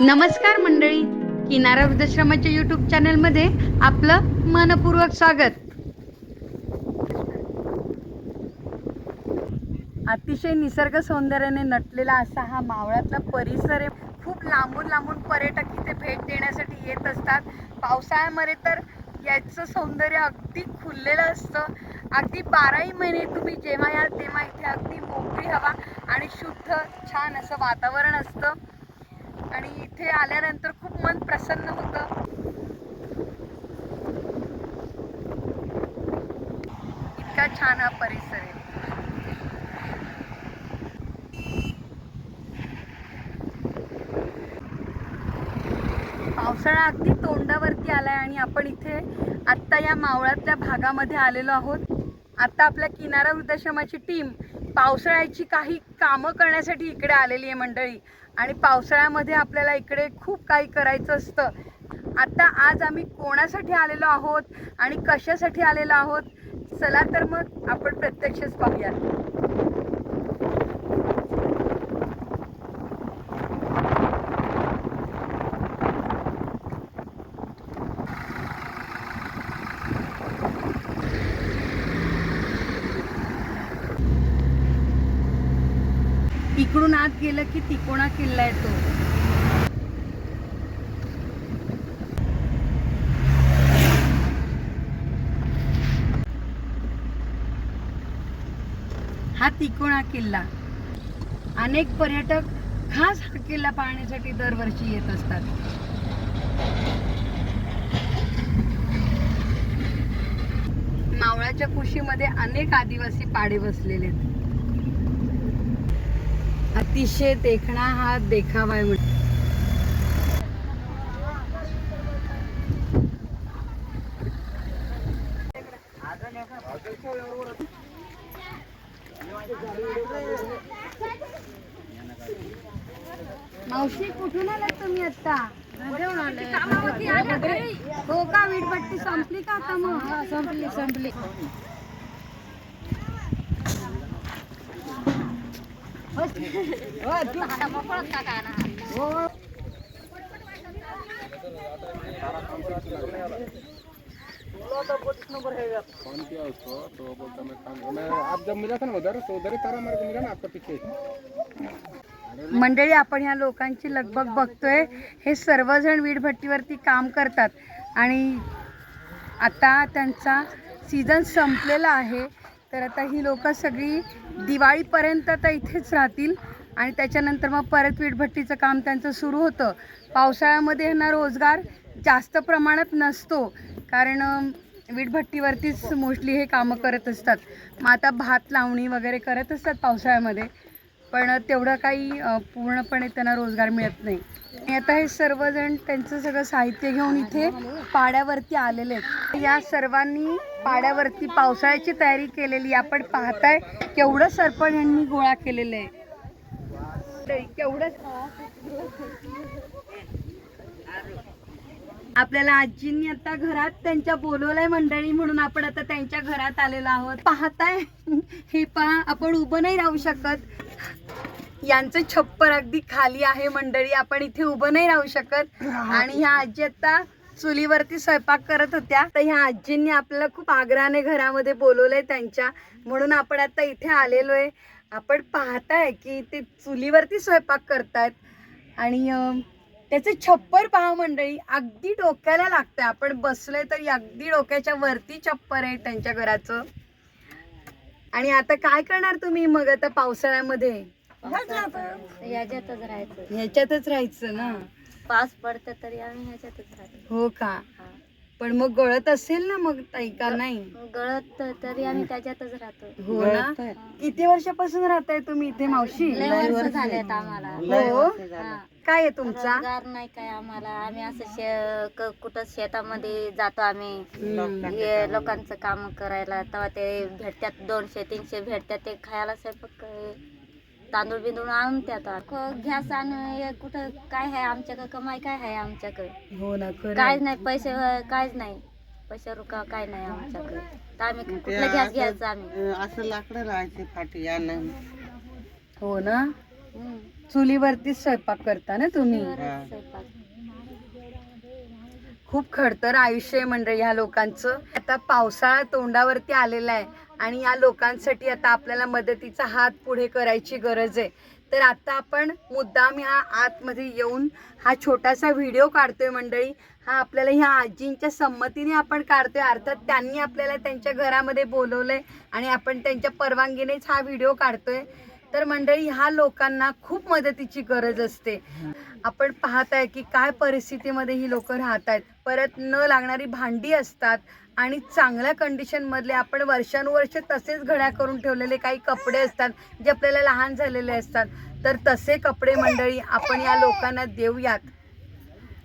नमस्कार मंडळी. किनारा वृद्धाश्रमाच्या यूट्यूब चॅनलमध्ये आपलं मनपूर्वक स्वागत. अतिशय निसर्ग सौंदर्याने नटलेला असा हा मावळातला परिसर आहे. खूप लांबून लांबून पर्यटक इथे भेट देण्यासाठी येत असतात. पावसाळ्यामध्ये तर याचं सौंदर्य अगदी खुललेलं असतं. अगदी बाराही महिने तुम्ही जेव्हा या तेव्हा इथे अगदी मोकळी हवा आणि शुद्ध छान असं वातावरण असतं. आणि इथे आल्यानंतर खूप मन प्रसन्न होतं. इतका छान हा परिसर आहे. पावसाळा अगदी तोंडावरती आलाय आणि आपण इथे आत्ता या मावळातल्या भागामध्ये आलेलो आहोत. आता आपल्या किनारा वृद्धाश्रमाची टीम पावसाळ्याची काही कामं करण्यासाठी इकडे आलेली आहे मंडळी. आणि पावसाळ्यामध्ये आपल्याला इकडे खूप काही करायचं असतं. आता आज आम्ही कोणासाठी आलेलो आहोत आणि कशासाठी आलेलो आहोत? चला तर मग आपण प्रत्यक्षच पाहूयात. इकडून आत गेलं की तिकोणा किल्ला येतो हा तिकोणा किल्ला. अनेक पर्यटक खास हा किल्ला पाहण्यासाठी दरवर्षी येत असतात. मावळाच्या कुशीमध्ये अनेक आदिवासी पाडे बसलेले आहेत. अतिशय देखणा हा देखावा आहे मावशी कुठून आलात तुम्ही आता हो का वीटपट्टी संपली का आता मग? संपली संपली. किया उसको तो बोलता मैं काम मैं आप जब मिला था ना उधर तो उधर ही तारा मिला ना आपका पीछे मंडळी आपण ह्या लोकांची लगबग बघतोय. हे सर्वजण वीटभट्टीवरती काम करतात. आणि आता त्यांचा सीझन संपलेला आहे. तर आता ही लोक सगळी दिवाळीपर्यंत तर इथेच राहतील. आणि त्याच्यानंतर मग परत वीटभट्टीचं काम त्यांचं सुरू होतं. पावसाळ्यामध्ये ह्यांना रोजगार जास्त प्रमाणात नसतो. कारण वीटभट्टीवरतीच मोस्टली हे कामं करत असतात. मग आता भात लावणी वगैरे करत असतात पावसाळ्यामध्ये. पण तेवढं काही पूर्णपणे त्यांना रोजगार मिळत नाही. आणि आता हे सर्वजण त्यांचं सगळं साहित्य घेऊन इथे पाड्यावरती आलेले आहेत. या सर्वांनी पाड्यावरती पावसाळ्याची तयारी केलेली आपण पाहताय. केवढं सरपण यांनी गोळा केलेलं आहे केवढं आपल्याला आजींनी आता घरात त्यांच्या बोलवलंय मंडळी म्हणून आपण आता त्यांच्या घरात आलेलो आहोत. पाहताय? हे पहा आपण उभं नाही राहू शकत. यांचं छप्पर अगदी खाली आहे मंडळी आपण इथे उभं नाही राहू शकत. आणि ह्या आजी आता चुलीवरती स्वयंपाक करत होत्या. तर ह्या आजींनी आपल्याला खूप आग्रहाने घरामध्ये बोलवलंय त्यांच्या. म्हणून आपण आता इथे आलेलो आहे आपण पाहताय की ते चुलीवरती स्वयंपाक करतायत. आणि त्याचे छप्पर पहा मंडळी अगदी डोक्याला लागतंय. आपण बसलोय तरी अगदी डोक्याच्या वरती छप्पर आहे त्यांच्या घराचं. आणि आता काय करणार तुम्ही मग आता पावसाळ्यामध्ये? ह्याच्यातच राहायचं ना? पास पडतं तरी आम्ही ह्याच्यातच राहतो. हो का? हा. पण मग गळत असेल ना मग ताई का नाही? गळत तरी आम्ही त्याच्यातच राहतो. हो ना? किती वर्षापासून राहताय तुम्ही इथे मावशी? लय वर्ष झालेत आम्हाला. हो? हा. काय आहे तुमचा? रोजगार नाही काय आम्हाला. आम्ही असं शे क- कुठं शेतामध्ये जातो आम्ही. हे लोकांचं काम करायला. तेव्हा ते भेटतात दोनशे तीनशे भेटतात. ते खायला स्वयंपाक तांदूळ बिंदूळ आणून त्यात गॅस आणि कुठं काय आहे आमच्याकडे? कमाई काय आहे आमच्याकडे? हो ना काहीच नाही पैसे काहीच नाही. पैसे रुका काय नाही आमच्याकडे. तर आम्ही कुठलं गॅस घ्यायचं आम्ही? असं लाकडं राहायचे फाटी हो ना? हम्म. चुलीवरती स्वयंपाक करता ना तुम्ही? स्वयंपाक. खूप खडतर आयुष्य आहे म्हणजे ह्या लोकांचं आता पावसाळा तोंडावरती आलेला आहे आणि या लोकांसाठी आता आपल्याला मदतीचा हात पुढे करायची गरज आहे. तर आता आपण मुद्दाम ह्या आतमध्ये येऊन हा छोटासा व्हिडिओ काढतोय मंडळी. हा आपल्याला ह्या आजींच्या संमतीने आपण काढतोय. अर्थात त्यांनी आपल्याला त्यांच्या घरामध्ये बोलवलंय आणि आपण त्यांच्या परवानगीनेच हा व्हिडिओ काढतोय. तर मंडळी ह्या लोकांना खूप मदतीची गरज असते. आपण पाहत आहे की काय परिस्थितीमध्ये ही लोक राहत आहेत परत न लागणारी भांडी असतात आणि चांगल्या कंडिशनमधले आपण वर्षानुवर्ष तसेच घड्या करून ठेवलेले काही कपडे असतात जे आपल्याला लहान झालेले असतात. तर तसे कपडे मंडळी आपण या लोकांना देऊयात.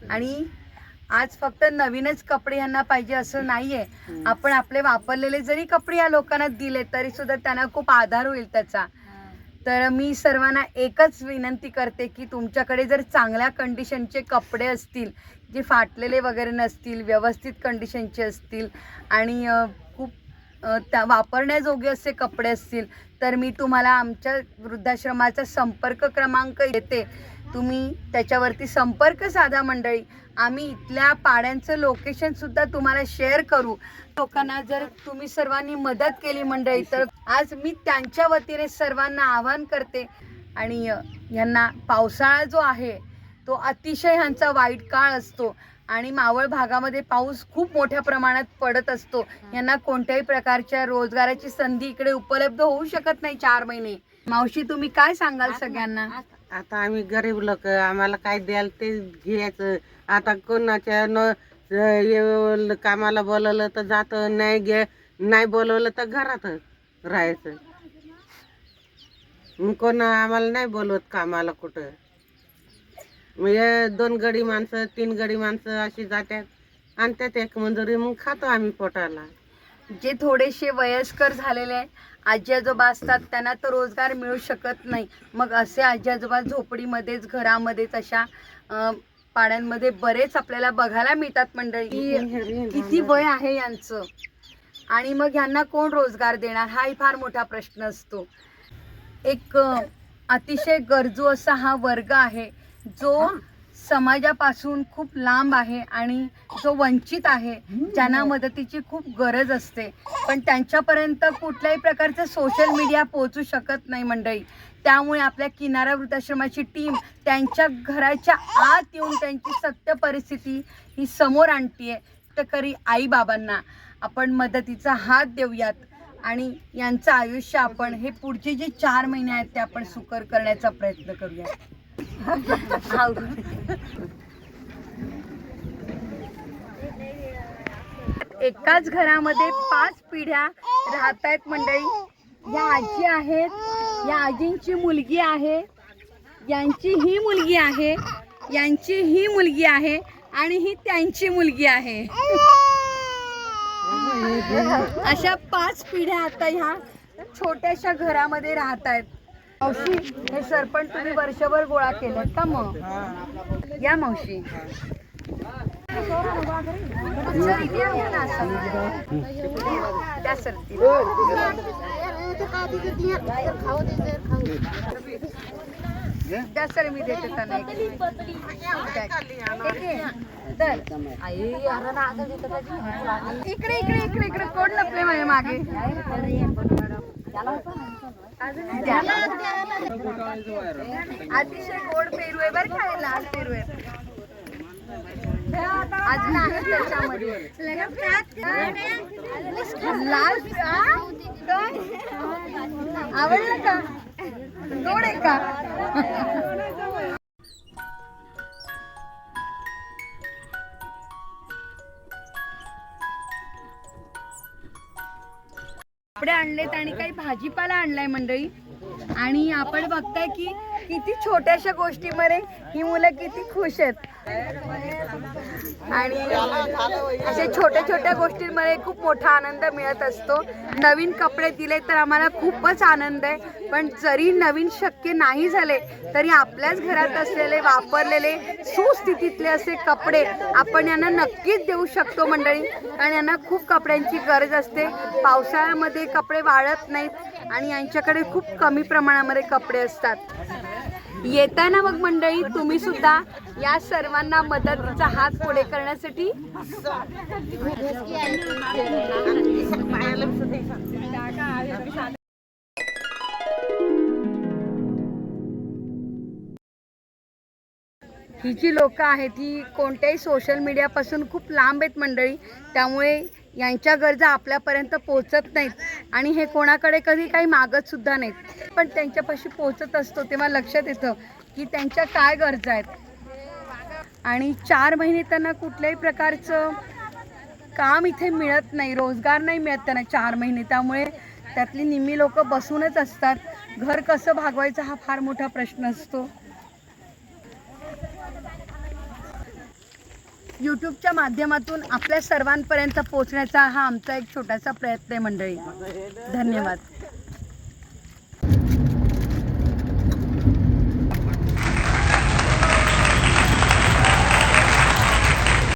आणि आज फक्त नवीनच कपडे यांना पाहिजे असं नाहीये. आपण आपले वापरलेले जरी कपडे या लोकांना दिले तरी सुद्धा त्यांना खूप आधार होईल त्याचा. तर मी सर्वांना एकच विनंती करते की तुमच्याकडे जर चांगल्या कंडिशनचे कपडे असतील जे फाटलेले वगैरे नसतील व्यवस्थित कंडिशनचे असतील आणि खूप त्या वापरण्याजोगे असे कपडे असतील तर मी तुम्हाला आमच्या वृद्धाश्रमाचा संपर्क क्रमांक येते. तुम्ही त्याच्यावरती संपर्क साधा मंडळी. आम्ही इथल्या पाड्यांचं लोकेशन सुद्धा तुम्हाला शेअर करू. लोकांना जर तुम्ही सर्वांनी मदत केली मंडळी तर आज मी त्यांच्या वतीने सर्वांना आवाहन करते. आणि यांना पावसाळा जो आहे तो अतिशय ह्यांचा वाईट काळ असतो. आणि मावळ भागामध्ये पाऊस खूप मोठ्या प्रमाणात पडत असतो. यांना कोणत्याही प्रकारच्या रोजगाराची संधी इकडे उपलब्ध होऊ शकत नाही चार महिने. मावशी तुम्ही काय सांगाल सगळ्यांना? आता आम्ही गरीब लोक आम्हाला काय द्याल ते घ्यायचं. आता कोणाच्या न ये- कामाला बोलवलं तर जात नाही घे नाही बोलवलं तर घरात राहायचं. मग कोण आम्हाला नाही बोलवत कामाला कुठं. म्हणजे दोन गडी माणसं तीन गडी माणसं अशी जात्यात. आणतात एक मंजुरी मग खातो आम्ही पोटाला. जे थोडेसे वयस्कर झालेले आजी आजोबा असतात त्यांना तर रोजगार मिळू शकत नाही. मग असे आजी आजोबा झोपडीमध्येच घरामध्येच अशा अं, पाड्यांमध्ये बरेच आपल्याला बघायला मिळतात मंडळी. किती वय आहे यांचं? आणि मग यांना कोण रोजगार देणार? हाही फार मोठा प्रश्न असतो. एक अतिशय गरजू असा हा वर्ग आहे जो समाजापासून खूप लांब आहे आणि जो वंचित आहे ज्यांना मदतीची खूप गरज असते. पण त्यांच्यापर्यंत कुठल्याही प्रकारचं सोशल मीडिया पोहोचू शकत नाही मंडळी. त्यामुळे आपल्या किनारा वृद्धाश्रमाची टीम त्यांच्या घराच्या आत येऊन त्यांची सत्य परिस्थिती ही समोर आणतीये. करी आईबाबांना आपण मदतीचा हात देऊयात आणि यांचं आयुष्य आपण हे पुढचे जे चार महिने आहेत ते आपण सुकर करण्याचा प्रयत्न करूया एकाच घरामध्ये पाच पिढ्या राहत आहेत मंडळी. या आजी आहेत या आजींची मुलगी आहे यांची ही मुलगी आहे यांची ही मुलगी आहे आणि ही त्यांची मुलगी आहे. अशा पाच पिढ्या आता ह्या छोट्याशा घरामध्ये राहत आहेत मावशी हे सरपण तुम्ही वर्षभर गोळा केलं का मग या मावशी सर इथे या ना असं. त्या सरती त्या सर मी देते त्यांना एक. एक घे. धर. इकडे इकडे इकडे इकडे कोण लपले माझ्या मागे अतिशय गोड पेरू आहे बरं का लाल पेरू आहे अजून आहे त्याच्यामध्ये. लाल आवडलं का? गोड आहे का? कपडे आणलेत आणि काही भाजीपाला आणलाय मंडळी. आणि आपण बघताय की किती छोट्याशा गोष्टीमध्ये ही मुलं किती खुश आहेत. आणि असे छोट्या छोट्या गोष्टींमध्ये खूप मोठा आनंद मिळत असतो. नवीन कपडे दिले तर आम्हाला खूपच आनंद आहे. पण जरी नवीन शक्य नाही झाले तरी आपल्याच घरात असलेले वापरलेले सुस्थितीतले असे कपडे आपण यांना नक्कीच देऊ शकतो मंडळी. कारण यांना खूप कपड्यांची गरज असते. पावसाळ्यामध्ये कपडे वाळत नाहीत आणि यांच्याकडे खूप कमी प्रमाणामध्ये कपडे असतात. येताना मग मंडळी तुम्ही सुद्धा या सर्वांना मदतीचा हात पुढे करण्यासाठी ही जी लोक आहेत ही कोणत्याही सोशल मीडियापासून खूप लांब आहेत मंडळी. त्यामुळे यांच्या गरजा आपल्यापर्यंत पोहोचत नाहीत. आणि हे कोणाकडे कधी काही मागत सुद्धा नाहीत. पण त्यांच्यापाशी पोहोचत असतो तेव्हा लक्षात येतं की त्यांच्या काय गरजा आहेत. आणि चार महिने त्यांना कुठल्याही प्रकारचं काम इथे मिळत नाही रोजगार नाही मिळत त्यांना चार महिने. त्यामुळे त्यातली निम्मी लोक बसूनच असतात. घर कसं भागवायचं हा फार मोठा प्रश्न असतो. यूट्यूबच्या माध्यमातून आपल्या सर्वांपर्यंत पोहोचण्याचा हा आमचा एक छोटासा प्रयत्न आहे मंडळी. धन्यवाद.